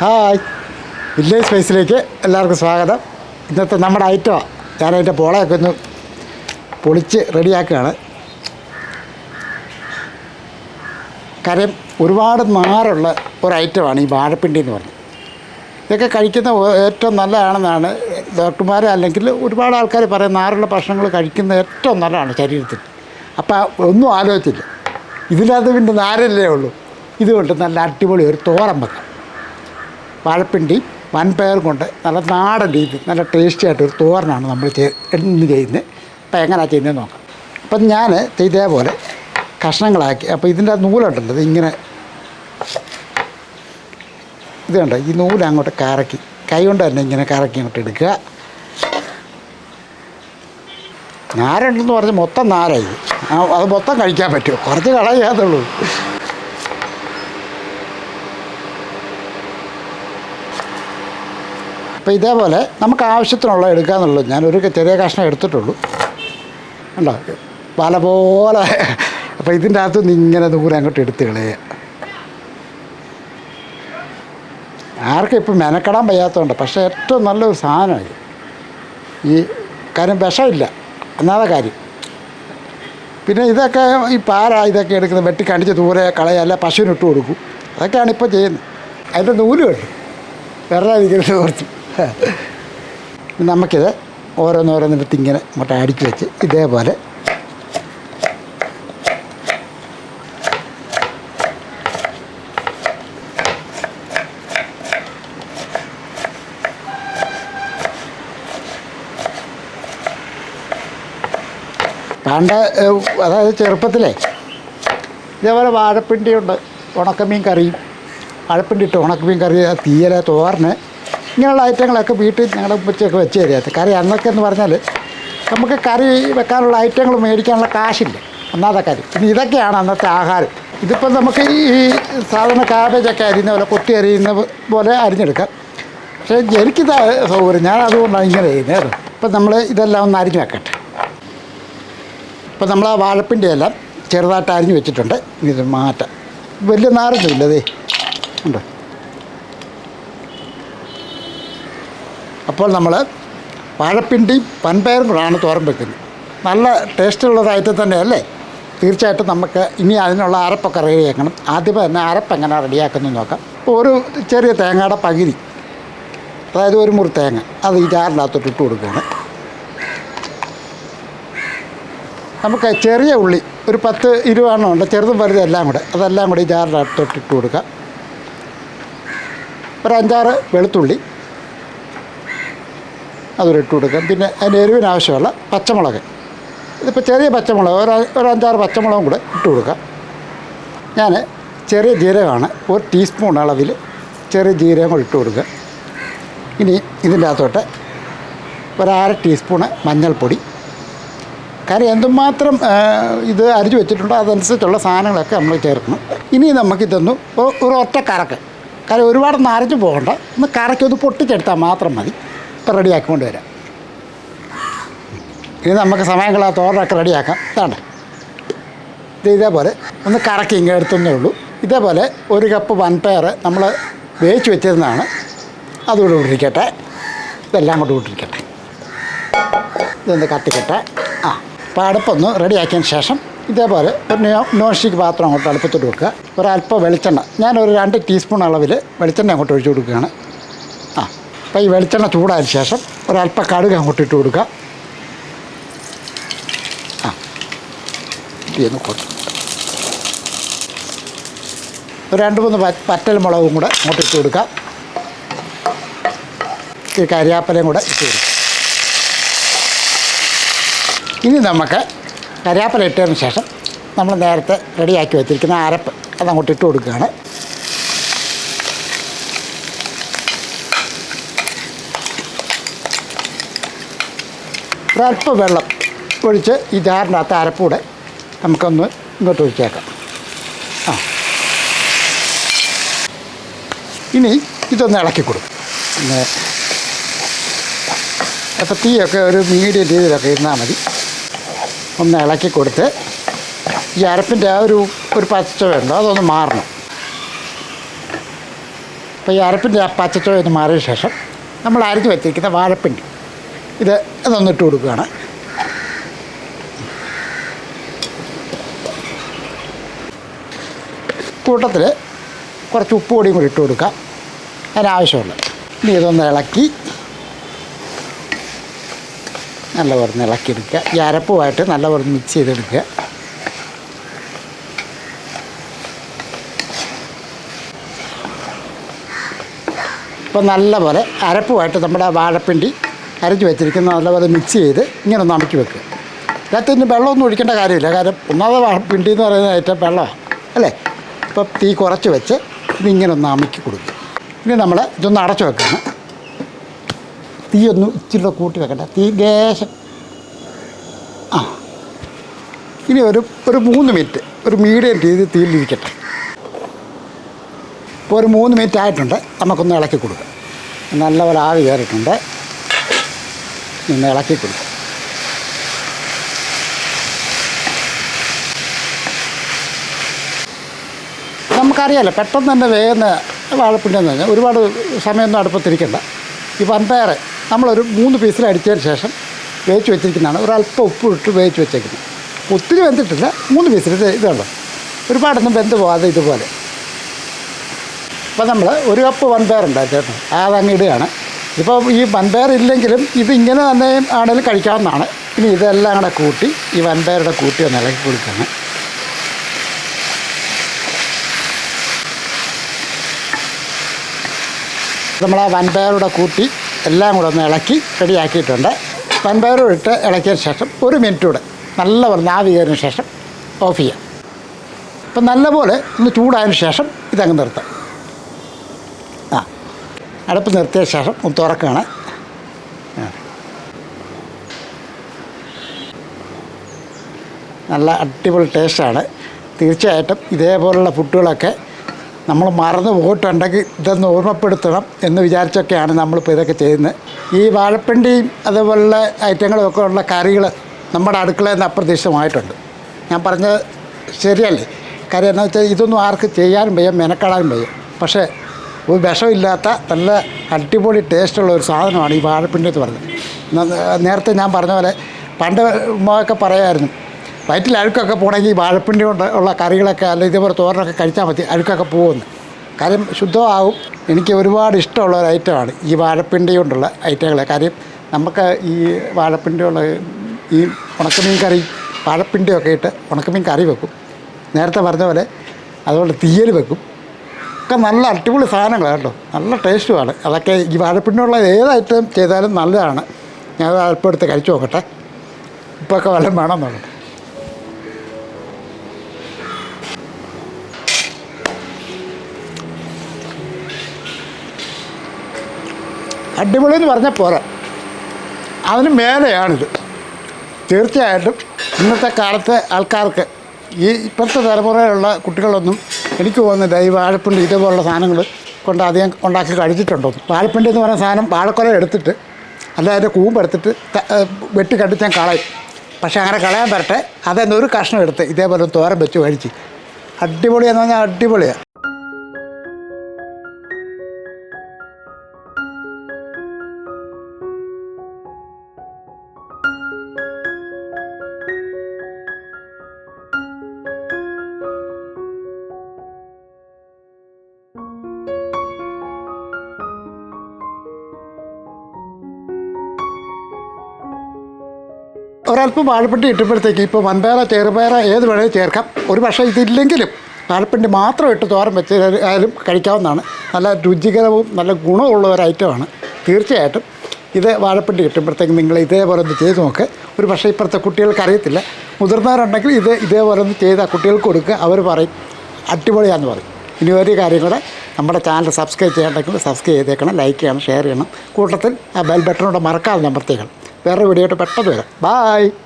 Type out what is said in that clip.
Hi. Village സ്പേസിലേക്ക് എല്ലാവർക്കും സ്വാഗതം. ഇന്നത്തെ നമ്മുടെ ഐറ്റമാണ് ഞാൻ അതിന്റെ പോളയൊക്കെ ഒന്ന് പൊളിച്ച് റെഡിയാക്കുകയാണ്. കാര്യം ഒരുപാട് നാറുള്ള ഒരു ഐറ്റമാണ് ഈ വാഴപ്പിണ്ടി എന്ന് പറഞ്ഞത് ഇതൊക്കെ കഴിക്കുന്ന ഏറ്റവും നല്ലതാണെന്നാണ് ഡോക്ടർമാർ അല്ലെങ്കിൽ ഒരുപാട് ആൾക്കാർ പറയും നാറുള്ള ഭക്ഷണങ്ങൾ കഴിക്കുന്നത് ഏറ്റവും നല്ലതാണ് ശരീരത്തിൽ. അപ്പോൾ ഒന്നും ആലോചിച്ചില്ല. ഇതിനകത്ത് പിന്നെ നാരല്ലേ ഉള്ളൂ. ഇതുകൊണ്ട് നല്ല അടിപൊളി ഒരു തോരൻ വെക്കാം. വാഴപ്പിണ്ടി വൻപയർ കൊണ്ട് നല്ല നാടൻ രീതി നല്ല ടേസ്റ്റി ആയിട്ട് ഒരു തോരനാണ് നമ്മൾ ഇന്ന് ചെയ്യുന്നത് അപ്പോൾ എങ്ങനെയാണ് ചെയ്യുന്നത് നോക്കാം. അപ്പം ഞാൻ ഇതേപോലെ കഷ്ണങ്ങളാക്കി അപ്പോൾ ഇതിന്റെ നൂലുണ്ടല്ലോ ഇങ്ങനെ ഇത് കണ്ടോ ഈ നൂൽ അങ്ങോട്ട് കറക്കി കൈ കൊണ്ട് തന്നെ ഇങ്ങനെ കറക്കി അങ്ങോട്ട് എടുക്കുക. നാരുണ്ടെന്ന് പറഞ്ഞ് മൊത്തം നാരായി. അത് മൊത്തം കഴിക്കാൻ പറ്റുമോ? കുറച്ച് കളയാതുള്ളൂ അപ്പോൾ ഇതേപോലെ നമുക്ക് ആവശ്യത്തിനുള്ള എടുക്കാന്നുള്ളൂ ഞാനൊരു ചെറിയ കഷ്ണം എടുത്തിട്ടുള്ളൂ. ഉണ്ടോ പല പോലെ. അപ്പോൾ ഇതിന്റെ അകത്തു നിന്ന് ഇങ്ങനെ ദൂരെ അങ്ങോട്ട് എടുത്ത് കളയുക. ആർക്കും ഇപ്പം മെനക്കെടാൻ വയ്യാത്തതുകൊണ്ട് പക്ഷേ ഏറ്റവും നല്ലൊരു സാധനമായി ഈ കാര്യം വിഷമില്ല. എന്നാതെ കാര്യം. പിന്നെ ഇതൊക്കെ ഈ പാര ഇതൊക്കെ എടുക്കുന്നത് വെട്ടി കണ്ടിച്ച് ദൂരെ കളയല്ല അല്ല ഇട്ട് കൊടുക്കും. അതൊക്കെയാണ് ഇപ്പോൾ ചെയ്യുന്നത്. അതിന്റെ നൂൽ കേട്ടു. വെറുതെ ഇരിക്കുന്നത് കുറച്ച് നമുക്കിത് ഓരോന്നോരോന്നിട്ട് ഇങ്ങനെ മുട്ട അടിച്ചു വെച്ച് ഇതേപോലെ. പണ്ട് അതായത് ചെറുപ്പത്തിലേ ഇതേപോലെ വാഴപ്പിണ്ടിയുണ്ട് ഉണക്കമീൻ കറിയും. വാഴപ്പിണ്ടി ഇട്ട് ഉണക്കമീൻ കറി തീയല തോരന് ഇങ്ങനെയുള്ള ഐറ്റങ്ങളൊക്കെ വീട്ടിൽ ഞങ്ങളുടെ ഉച്ചയൊക്കെ വെച്ച് തരാത്ത കറി അന്നൊക്കെ എന്ന് പറഞ്ഞാൽ നമുക്ക് കറി വെക്കാനുള്ള ഐറ്റങ്ങൾ മേടിക്കാനുള്ള കാശില്ല. ഒന്നാമത്തെ കാര്യം. പിന്നെ ഇതൊക്കെയാണ് അന്നത്തെ ആഹാരം. ഇതിപ്പോൾ നമുക്ക് ഈ സാധാരണ കാബേജൊക്കെ അരിയുന്ന പോലെ കൊത്തി അരിയുന്ന പോലെ അരിഞ്ഞെടുക്കാം. പക്ഷേ എനിക്കിത് സൗകര്യം ഞാൻ അതുകൊണ്ടാണ് ഇങ്ങനെ ചെയ്യുന്നത് കേട്ടോ. ഇപ്പം നമ്മൾ ഇതെല്ലാം ഒന്ന് അരിഞ്ഞ് വെക്കട്ടെ. ഇപ്പം നമ്മൾ ആ വാഴപ്പിന്റെ എല്ലാം ചെറുതായിട്ട് അരിഞ്ഞ് വെച്ചിട്ടുണ്ട്. ഇത് മാറ്റാം. വലിയ നാരൊന്നുമില്ല ഉണ്ടോ ഉണ്ട്? അപ്പോൾ നമ്മൾ വാഴപ്പിണ്ടിയും പൻപയറും കൂടാണ് തോരം വെക്കുന്നത്. നല്ല ടേസ്റ്റുള്ളതായിട്ട് ഐറ്റം തന്നെയല്ലേ? തീർച്ചയായിട്ടും നമുക്ക് ഇനി അതിനുള്ള അരപ്പൊക്കെ റെഡിയാക്കണം ആദ്യമേ തന്നെ അരപ്പ് എങ്ങനെ റെഡിയാക്കുന്നു നോക്കാം. ഒരു ചെറിയ തേങ്ങയുടെ പകുതി അതായത് ഒരു മുറി തേങ്ങ അത് ഈ ജാറിനകത്തോട്ട് ഇട്ട് കൊടുക്കുകയാണ്. നമുക്ക് ചെറിയ ഉള്ളി ഒരു പത്ത് ഇരുപതെണ്ണം ഉണ്ട്. ചെറുതും വലുതും എല്ലാം കൂടെ അതെല്ലാം കൂടി ഈ ജാറിനകത്തോട്ട് ഇട്ട് കൊടുക്കുക ഒരു അഞ്ചാറ് വെളുത്തുള്ളി അതുകൂടെ ഇട്ട് കൊടുക്കാം. പിന്നെ അതിന്റെ എരിവിന് ആവശ്യമുള്ള പച്ചമുളക്. ഇതിപ്പോൾ ചെറിയ പച്ചമുളക് ഒരു ഒരു അഞ്ചാറ് പച്ചമുളകും കൂടെ ഇട്ട് കൊടുക്കാം. ഞാൻ ചെറിയ ജീരകമാണ് ഒരു ടീസ്പൂൺ അളവിൽ ചെറിയ ജീരകം കൂടെ ഇട്ട് കൊടുക്കുക. ഇനി ഇതിന്റെ അകത്തോട്ട് ഒരു അര ടീസ്പൂണ് മഞ്ഞൾപ്പൊടി. കാര്യം എന്തുമാത്രം ഇത് അരിഞ്ഞു വെച്ചിട്ടുണ്ടോ അതനുസരിച്ചുള്ള സാധനങ്ങളൊക്കെ നമ്മൾ ചേർക്കണം. ഇനി നമുക്കിതൊന്ന് ഒ- ഒരു ഒറ്റ കറക്ക്. കാര്യം ഒരുപാടൊന്നും അരഞ്ഞു പോകണ്ട. ഒന്ന് കറക്കി ഒന്ന് പൊട്ടിച്ചെടുത്താൽ മാത്രം മതി. റെഡിയാക്കിക്കൊണ്ട് വരാം. ഇനി നമുക്ക് സമയം സമയങ്ങളാ ഓർഡറൊക്കെ റെഡിയാക്കാം. ഇതാണ് ഇത് ഇതേപോലെ ഒന്ന് കറക്കി ഇങ്ങനെ എടുത്തേ ഉള്ളൂ. ഇതേപോലെ ഒരു കപ്പ് വൻപയർ നമ്മൾ വേവിച്ച് വെച്ചിരുന്നതാണ്. അതുകൂടെ ഇട്ടിരിക്കട്ടെ ഇതെല്ലാം കൂടെ ഇട്ടിരിക്കട്ടെ ഇതൊന്ന് കത്തിക്കട്ടെ. ആ അപ്പോൾ അടുപ്പൊന്ന് റെഡിയാക്കിയതിന് ശേഷം ഇതേപോലെ ഒരു നോൺ സ്റ്റിക്ക് പാത്രം അങ്ങോട്ട് അടുപ്പത്തോട്ട് വെക്കുക. ഒരല്പം വെളിച്ചെണ്ണ. ഞാനൊരു രണ്ട് ടീസ്പൂൺ അളവിൽ വെളിച്ചെണ്ണ അങ്ങോട്ട് ഒഴിച്ച് കൊടുക്കുകയാണ്. അപ്പോൾ ഈ വെളിച്ചെണ്ണ ചൂടായതിന് ശേഷം ഒരല്പ കടുക് അങ്ങോട്ട് ഇട്ട് കൊടുക്കുക. ആ. ഇതൊന്ന് കൊടുക്കും ഒരു രണ്ട് മൂന്ന് പറ്റൽ മുളകും കൂടെ അങ്ങോട്ട് ഇട്ട് കൊടുക്കുക. ഈ കരിയാപ്പലയും കൂടെ ഇട്ട് കൊടുക്കുക. ഇനി നമുക്ക് കരിയാപ്പല ഇട്ടതിന് ശേഷം നമ്മൾ നേരത്തെ റെഡിയാക്കി വെച്ചിരിക്കുന്ന അരപ്പ് അതങ്ങോട്ട് ഇട്ട് കൊടുക്കുകയാണ്. ഒരല്പം വെള്ളം ഒഴിച്ച് ഈ ജാറിനകത്ത് അരപ്പൂടെ നമുക്കൊന്ന് ഇങ്ങോട്ട് ഒഴിച്ചേക്കാം. ആ. ഇനി ഇതൊന്ന് ഇളക്കി കൊടുക്കും. പിന്നെ അപ്പോൾ തീയൊക്കെ ഒരു മീഡിയം രീതിയിലൊക്കെ ഇരുന്നാൽ മതി. ഒന്ന് ഇളക്കി കൊടുത്ത് ഈ അരപ്പിന്റെ ആ ഒരു ഒരു പച്ചച്ചുവയുണ്ടോ അതൊന്ന് മാറണം. അപ്പോൾ ഈ അരപ്പിന്റെ ആ പച്ചച്ചോയ ഒന്ന് മാറിയ ശേഷം നമ്മൾ അരച്ച് വെച്ചിരിക്കുന്ന വാഴപ്പിണ്ടി. ഇത് ഇതൊന്നിട്ട് കൊടുക്കുകയാണ്. കൂട്ടത്തിൽ കുറച്ച് ഉപ്പ് പൊടിയും കൂടി ഇട്ട് കൊടുക്കുക അതിനാവശ്യമുള്ള ഇനി ഇതൊന്ന് ഇളക്കി നല്ല പറഞ്ഞ് ഇളക്കിയെടുക്കുക. ഈ അരപ്പുമായിട്ട് നല്ലപോലെ മിക്സ് ചെയ്തെടുക്കുക. ഇപ്പോൾ നല്ലപോലെ അരപ്പുമായിട്ട് നമ്മുടെ വാഴപ്പിണ്ടി അരച്ച് വെച്ചിരിക്കുന്ന നല്ലപോലെ മിക്സ് ചെയ്ത് ഇങ്ങനെ ഒന്ന് അമക്കി വെക്കുക. ഇതിനകത്ത് ഇനി വെള്ളമൊന്നും ഒഴിക്കേണ്ട കാര്യമില്ല. കാരണം ഒന്നാമത് പിണ്ടി എന്ന് പറയുന്ന ഏറ്റവും വെള്ളമാണ് അല്ലേ? അപ്പം തീ കുറച്ച് വെച്ച് ഇതിങ്ങനെ ഒന്ന് അമക്കി കൊടുക്കുക. ഇനി നമ്മൾ ഇതൊന്ന് അടച്ചു വെക്കണം തീ ഒന്ന് ഇച്ചിരി കൂട്ടി വെക്കണ്ട. തീ ലേശം. ആ. ഇനി ഒരു ഒരു മൂന്ന് മിനിറ്റ് ഒരു മീഡിയം രീതി തീയിലിരിക്കട്ടെ ഇപ്പോൾ ഒരു മൂന്ന് മിനിറ്റ് ആയിട്ടുണ്ട്. നമുക്കൊന്ന് ഇളക്കി കൊടുക്കാം. നല്ലപോലെ ആവി കയറിയിട്ടുണ്ട്. ഒന്ന് ഇളക്കി കൊടുക്കും. നമുക്കറിയാലോ പെട്ടെന്ന് തന്നെ വേഗം വാഴപ്പിണ്ടി എന്ന് പറഞ്ഞാൽ ഒരുപാട് സമയമൊന്നും അടുപ്പത്തിരിക്കണ്ട. ഈ വൻപയർ നമ്മളൊരു മൂന്ന് പീസിൽ അടിച്ചതിന് ശേഷം വേവിച്ച് വെച്ചിരിക്കുന്നതാണ്. ഒരല്പം ഉപ്പ് ഇട്ട് വേവിച്ച് വെച്ചേക്കുന്നത് ഒത്തിരി വെന്തിട്ടില്ല മൂന്ന് പീസിൽ ഇത് ഇതുണ്ടോ. ഒരുപാടൊന്നും വെന്ത് പോകാതെ ഇതുപോലെ. അപ്പോൾ നമ്മൾ ഒരു കപ്പ് വൻപയർ ഉണ്ടായിരുന്നു ചേട്ടൻ അതങ്ങ് ഇടുകയാണ്. ഇപ്പോൾ ഈ വൻപയർ ഇല്ലെങ്കിലും ഇത് ഇങ്ങനെ തന്നെ ആണെങ്കിലും കഴിക്കാവുന്നതാണ്. ഇനി ഇതെല്ലാം കൂടെ കൂട്ടി ഈ വൻപയറുടെ കൂട്ടി ഒന്ന് ഇളക്കി കൊടുക്കുകയാണ്. നമ്മൾ ആ വൻപയറുടെ കൂട്ടി എല്ലാം കൂടെ ഒന്ന് ഇളക്കി റെഡിയാക്കിയിട്ടുണ്ട്. വൻപയറും ഇട്ട് ഇളക്കിയതിന് ശേഷം ഒരു മിനിറ്റ് കൂടെ നല്ല നാവി കയറിന് ശേഷം ഓഫ് ചെയ്യാം. അപ്പം നല്ലപോലെ ഒന്ന് ചൂടായതിന് ശേഷം ഇതങ്ങ് നിർത്താം. അടുപ്പ് നിർത്തിയ ശേഷം ഒന്ന് തുറക്കുകയാണ്. നല്ല അടിപൊളി ടേസ്റ്റാണ്. തീർച്ചയായിട്ടും ഇതേപോലുള്ള ഫുഡുകളൊക്കെ നമ്മൾ മറന്നു പോയിട്ടുണ്ടെങ്കിൽ ഇതൊന്ന് ഓർമ്മപ്പെടുത്തണം എന്ന് വിചാരിച്ചൊക്കെയാണ് നമ്മളിപ്പോൾ ഇതൊക്കെ ചെയ്യുന്നത്. ഈ വാഴപ്പിണ്ടിയും അതുപോലുള്ള ഐറ്റങ്ങളും ഒക്കെ ഉള്ള കറികൾ നമ്മുടെ അടുക്കളയിൽ നിന്ന് അപ്രതീക്ഷിതമായിട്ടുണ്ട്. ഞാൻ പറഞ്ഞത് ശരിയല്ലേ? കാര്യം എന്താ വെച്ചാൽ ഇതൊന്നും ആർക്ക് ചെയ്യാനും വയ്യ മെനക്കെടാനും വയ്യ. പക്ഷേ ഒരു വിഷമില്ലാത്ത നല്ല അടിപൊളി ടേസ്റ്റുള്ള ഒരു സാധനമാണ് ഈ വാഴപ്പിണ്ടി എന്ന് പറയുന്നത്. നേരത്തെ ഞാൻ പറഞ്ഞ പോലെ പണ്ട് ഉമ്മയൊക്കെ പറയായിരുന്നു വയറ്റിൽ അഴുക്കൊക്കെ പോകണമെങ്കിൽ ഈ വാഴപ്പിണ്ടി കൊണ്ട് ഉള്ള കറികളൊക്കെ അല്ലെങ്കിൽ ഇതേപോലെ തോരനൊക്കെ കഴിച്ചാൽ മതി അഴുക്കൊക്കെ പോകുമെന്ന് കാര്യം ശുദ്ധമാവും. എനിക്ക് ഒരുപാട് ഇഷ്ടമുള്ള ഒരു ഐറ്റമാണ് ഈ വാഴപ്പിണ്ടി കൊണ്ടുള്ള ഐറ്റങ്ങൾ കാര്യം നമുക്ക് ഈ വാഴപ്പിണ്ടി ഉള്ള ഈ ഉണക്കമീൻ കറി വാഴപ്പിണ്ടിയൊക്കെ ഇട്ട് ഉണക്കമീൻ കറി വെക്കും. നേരത്തെ പറഞ്ഞ പോലെ അതുകൊണ്ട് തീയൽ വെക്കും. ഒക്കെ നല്ല അടിപൊളി സാധനങ്ങളാണ് കേട്ടോ. നല്ല ടേസ്റ്റുമാണ് അതൊക്കെ ഈ വാഴപ്പിണ്ണുള്ള ഏത് ഐറ്റം ചെയ്താലും നല്ലതാണ്. ഞാൻ അല്പം എടുത്ത് കഴിച്ചു നോക്കട്ടെ. ഉപ്പൊക്കെ വല്ലതും വേണം അടിപൊളി എന്ന് പറഞ്ഞാൽ പോരാ. അതിന് മേലെയാണിത്. തീർച്ചയായിട്ടും ഇന്നത്തെ കാലത്തെ ആൾക്കാർക്ക് ഈ ഇപ്പോഴത്തെ തലമുറയിലുള്ള കുട്ടികളൊന്നും എനിക്ക് തോന്നുന്നില്ല. ഈ വാഴപ്പിണ്ടി ഇതേപോലുള്ള സാധനങ്ങൾ കൊണ്ട് അധികം ഉണ്ടാക്കി കഴിച്ചിട്ടുണ്ടോ? വാഴപ്പിണ്ടി എന്ന് പറയുന്ന സാധനം വാഴക്കൊല എടുത്തിട്ട് അല്ല അതിന്റെ കൂമ്പെടുത്തിട്ട് വെട്ടി കണ്ടിച്ചാൽ കളയും. പക്ഷേ അങ്ങനെ കളയാൻ പറ്റട്ടെ അതെന്നൊരു കഷ്ണം എടുത്ത് ഇതേപോലെ തോരം വെച്ച് കഴിച്ച് അടിപൊളിയെന്ന് പറഞ്ഞാൽ അടിപൊളിയാണ് ഒരല്പം വാഴപ്പിണ്ടി ഇട്ടപ്പോഴത്തേക്ക് ഇപ്പോൾ വൻപയറ ചെറുപയറ ഏത് വേണേലും ചേർക്കാം. ഒരു പക്ഷേ ഇതില്ലെങ്കിലും വാഴപ്പിണ്ടി മാത്രം ഇട്ട് തോരൻ വെച്ച് ആയാലും കഴിക്കാവുന്നതാണ്. നല്ല രുചികരവും നല്ല ഗുണമുള്ള ഒരു ഐറ്റമാണ് തീർച്ചയായിട്ടും ഇത് വാഴപ്പിണ്ടി കിട്ടുമ്പോഴത്തേക്ക് നിങ്ങൾ ഇതേപോലെ ഒന്ന് ചെയ്ത് നോക്ക്. ഒരു പക്ഷേ ഇപ്പോഴത്തെ കുട്ടികൾക്ക് അറിയത്തില്ല. മുതിർന്നവരുണ്ടെങ്കിൽ ഇത് ഇതേപോലെ ഒന്ന് ചെയ്ത് ആ കുട്ടികൾക്ക് കൊടുക്കുക അവർ പറയും അടിപൊളിയാന്ന് പറയും. ഇനി ഒരു കാര്യം കൂടെ നമ്മുടെ ചാനൽ സബ്സ്ക്രൈബ് ചെയ്യണമെങ്കിൽ സബ്സ്ക്രൈബ് ചെയ്തേക്കണം ലൈക്ക് ചെയ്യണം ഷെയർ ചെയ്യണം. കൂട്ടത്തിൽ ആ ബെൽ ബട്ടണോടെ മറക്കാതെ നമ്പർത്തേക്കണം വേറെ വീഡിയോ ആയിട്ട് പെട്ടെന്ന് വരാം. ബായ്